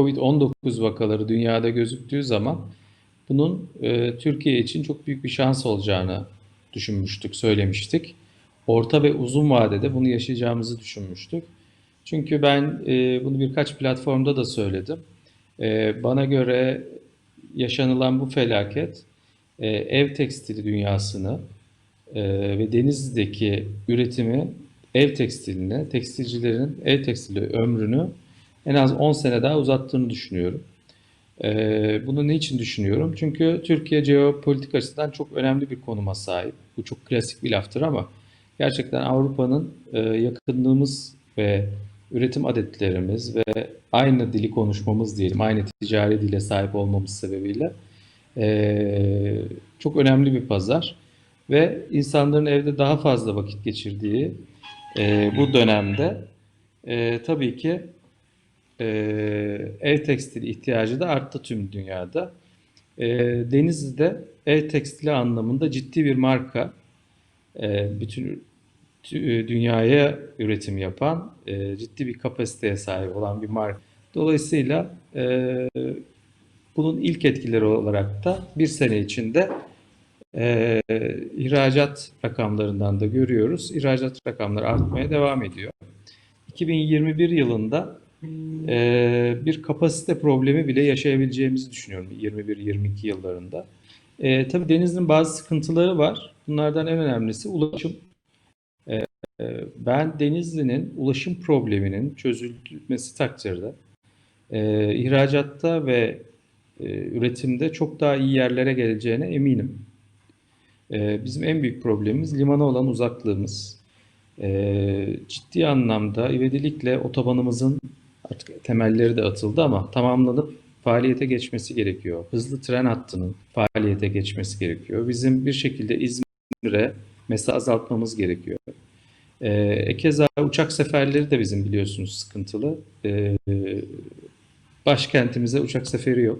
Covid-19 vakaları dünyada gözüktüğü zaman bunun e, Türkiye için çok büyük bir şans olacağını düşünmüştük, söylemiştik. Orta ve uzun vadede bunu yaşayacağımızı düşünmüştük. Çünkü ben e, bunu birkaç platformda da söyledim. E, bana göre yaşanılan bu felaket e, ev tekstili dünyasını e, ve Denizli'deki üretimi ev tekstilini, tekstilcilerin ev tekstili ömrünü en az 10 sene daha uzattığını düşünüyorum. E, bunu niçin düşünüyorum? Çünkü Türkiye jeopolitik açıdan çok önemli bir konuma sahip. Bu çok klasik bir laftır ama gerçekten Avrupa'nın e, yakınlığımız ve üretim adetlerimiz ve aynı dili konuşmamız diyelim, aynı ticari dile sahip olmamız sebebiyle e, çok önemli bir pazar ve insanların evde daha fazla vakit geçirdiği e, bu dönemde e, tabii ki e, ev tekstili ihtiyacı da arttı tüm dünyada. E, Denizli'de ev tekstili anlamında ciddi bir marka, e, bütün tü- dünyaya üretim yapan, e, ciddi bir kapasiteye sahip olan bir marka. Dolayısıyla e, bunun ilk etkileri olarak da bir sene içinde e, ihracat rakamlarından da görüyoruz. İhracat rakamları artmaya devam ediyor. 2021 yılında e, bir kapasite problemi bile yaşayabileceğimizi düşünüyorum 21-22 yıllarında. E, tabii Denizli'nin bazı sıkıntıları var. Bunlardan en önemlisi ulaşım. E, ben Denizli'nin ulaşım probleminin çözülmesi takdirde e, ihracatta ve e, üretimde çok daha iyi yerlere geleceğine eminim. E, bizim en büyük problemimiz limana olan uzaklığımız. E, ciddi anlamda ivedilikle otobanımızın artık temelleri de atıldı ama tamamlanıp faaliyete geçmesi gerekiyor. Hızlı tren hattının faaliyete geçmesi gerekiyor. Bizim bir şekilde İzmir'e mesafe azaltmamız gerekiyor. E, keza uçak seferleri de bizim biliyorsunuz sıkıntılı. E, başkentimize uçak seferi yok.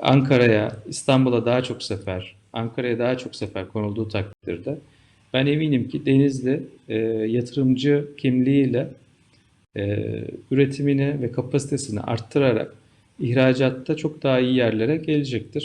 Ankara'ya, İstanbul'a daha çok sefer, Ankara'ya daha çok sefer konulduğu takdirde ben eminim ki Denizli e, yatırımcı kimliğiyle e, üretimini ve kapasitesini arttırarak ihracatta çok daha iyi yerlere gelecektir.